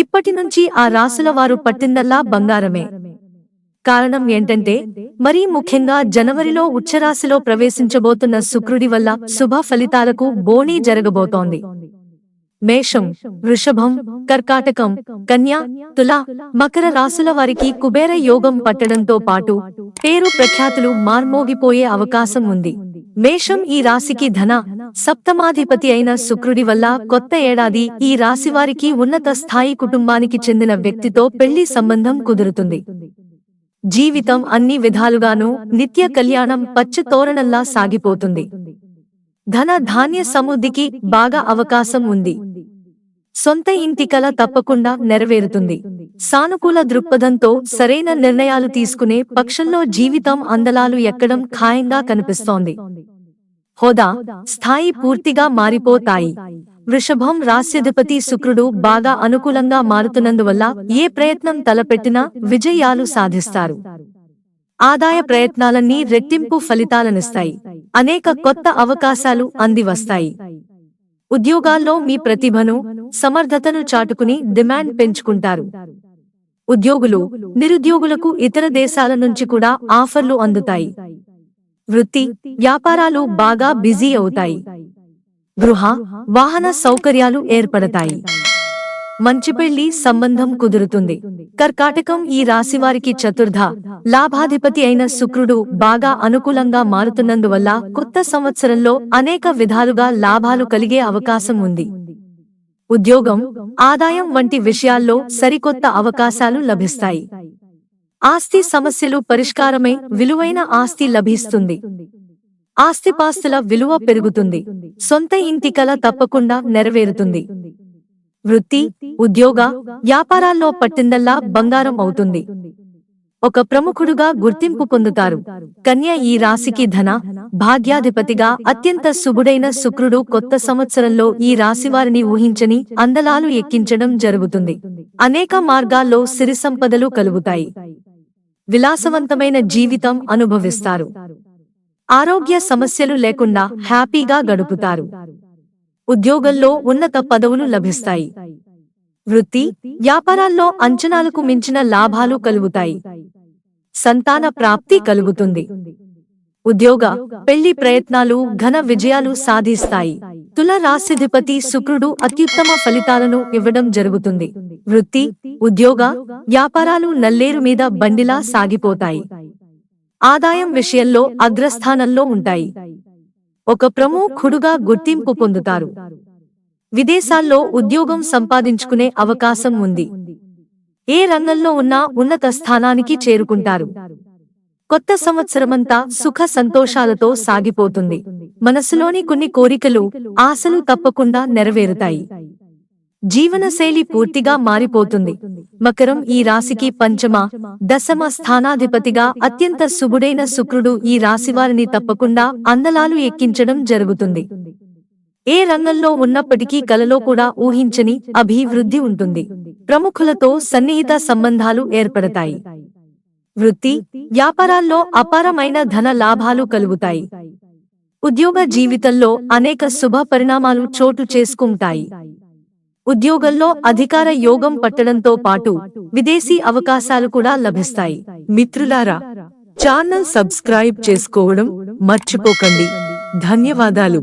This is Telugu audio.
ఇప్పటి నుంచి ఆ రాసుల వారు పట్టిందల్లా బంగారమే. కారణం ఏంటంటే మరీ ముఖ్యంగా జనవరిలో ఉచ్చరాశిలో ప్రవేశించబోతున్న శుక్రుడి వల్ల శుభ ఫలితాలకు బోణీ జరగబోతోంది. మేషం వృషభం కర్కాటకం కన్యా తుల మకర రాసుల వారికి కుబేర యోగం పట్టడంతో పాటు పేరు ప్రఖ్యాతులు మార్మోగిపోయే అవకాశం ఉంది. మేషం ఈ రాశికి ధన సప్తమాధిపతి అయిన శుక్రుడి వల్ల కొత్త ఏడాది ఈ రాశి వారికి ఉన్నత స్థాయి కుటుంబానికి చెందిన వ్యక్తితో పెళ్ళి సంబంధం కుదురుతుంది. జీవితం అన్ని విధాలుగానూ నిత్య కళ్యాణం పచ్చ తోరణంలా సాగిపోతుంది. ధన ధాన్య సమృద్ధికి బాగా అవకాశం ఉంది. సొంత ఇంటి కల తప్పకుండా నెరవేరుతుంది. సానుకూల దృక్పథంతో సరైన నిర్ణయాలు తీసుకునే పక్షంలో జీవితం అందలాలు ఎక్కడం ఖాయంగా కనిపిస్తోంది. హోదా స్థాయి పూర్తిగా మారిపోతాయి. వృషభం రాస్యధిపతి శుక్రుడు బాగా అనుకూలంగా మారుతున్నందువల్ల ఏ ప్రయత్నం తలపెట్టినా విజయాలు సాధిస్తారు. ఆదాయ ప్రయత్నాలన్నీ రెట్టింపు ఫలితాలనిస్తాయి. అనేక కొత్త అవకాశాలు అంది వస్తాయి ఉద్యోగాల్లో మీ ప్రతిభను సమర్థతను చాటుకుని డిమాండ్ పెంచుకుంటారు. ఉద్యోగులు నిరుద్యోగులకు ఇతర దేశాల నుంచి కూడా ఆఫర్లు అందుతాయి. వృత్తి వ్యాపారాలు బాగా బిజీ అవుతాయి. గృహ వాహన సౌకర్యాలు ఏర్పడతాయి. మంచి పెళ్ళి సంబంధం కుదురుతుంది. కర్కాటకం ఈ రాశివారికి చతుర్థ. లాభాధిపతి అయిన శుక్రుడు బాగా అనుకూలంగా మారుతున్నందువల్ల కొత్త సంవత్సరంలో అనేక విధాలుగా లాభాలు కలిగే అవకాశం ఉంది. ఉద్యోగం ఆదాయం వంటి విషయాల్లో సరికొత్త అవకాశాలు లభిస్తాయి. ఆస్తి సమస్యలు పరిష్కారమై విలువైన ఆస్తి లభిస్తుంది. ఆస్తిపాస్తుల విలువ పెరుగుతుంది. సొంత ఇంటి కల తప్పకుండా నెరవేరుతుంది. వృత్తి ఉద్యోగ వ్యాపారాల్లో పట్టిందల్లా బంగారం అవుతుంది. ఒక ప్రముఖుడుగా గుర్తింపు పొందుతారు. కన్య ఈ రాశికి ధన భాగ్యాధిపతిగా అత్యంత శుభుడైన శుక్రుడు కొత్త సంవత్సరంలో ఈ రాశివారిని ఊహించని అందలాలు ఎక్కించడం జరుగుతుంది. అనేక మార్గాల్లో సిరి సంపదలు కలుగుతాయి. విలాసవంతమైన జీవితం అనుభవిస్తారు. ఆరోగ్య సమస్యలు లేకుండా హ్యాపీగా గడుపుతారు. ఉద్యోగంలో ఉన్నత పదవులు లభిస్తాయి. వృత్తి వ్యాపారాల్లో అంచనాలకు మించిన లాభాలు కలుగుతాయి. సంతాన ప్రాప్తి కలుగుతుంది. ఉద్యోగ పెళ్ళి ప్రయత్నాలు ఘన విజయాలు సాధిస్తాయి. తుల రాశిధిపతి శుక్రుడు అత్యుత్తమ ఫలితాలను ఇవ్వడం జరుగుతుంది. వృత్తి ఉద్యోగ వ్యాపారాలు నల్లేరు మీద బండిలా సాగిపోతాయి. ఆదాయం విషయంలో అగ్రస్థానంలో ఉంటాయి. ఒక ప్రముఖుడుగా గుర్తింపు పొందుతారు. విదేశాల్లో ఉద్యోగం సంపాదించుకునే అవకాశం ఉంది. ఏ రంగంలో ఉన్నా ఉన్నత స్థానానికి చేరుకుంటారు. కొత్త సంవత్సరమంతా సుఖ సంతోషాలతో సాగిపోతుంది. మనసులోని కొన్ని కోరికలు ఆశలు తప్పకుండా నెరవేరుతాయి. జీవనశైలి పూర్తిగా మారిపోతుంది. మకరం ఈ రాశికి పంచమ దశమ స్థానాధిపతిగా అత్యంత శుభుడైన శుక్రుడు ఈ రాశివారిని తప్పకుండా అందలాలు ఎక్కించడం జరుగుతుంది. ఏ రంగంలో ఉన్నప్పటికీ కలలో కూడా ఊహించని అభివృద్ధి ఉంటుంది. ప్రముఖులతో సన్నిహిత సంబంధాలు ఏర్పడతాయి. వృత్తి వ్యాపారాల్లో అపారమైన ధన లాభాలు కలుగుతాయి. ఉద్యోగ జీవితంలో అనేక శుభ పరిణామాలు చోటు చేసుకుంటాయి. ఉద్యోగంలో అధికార యోగం పట్టడంతో పాటు విదేశీ అవకాశాలు కూడా లభిస్తాయి. మిత్రులారా ఛానల్ సబ్స్క్రైబ్ చేసుకోవడం మర్చిపోకండి. ధన్యవాదాలు.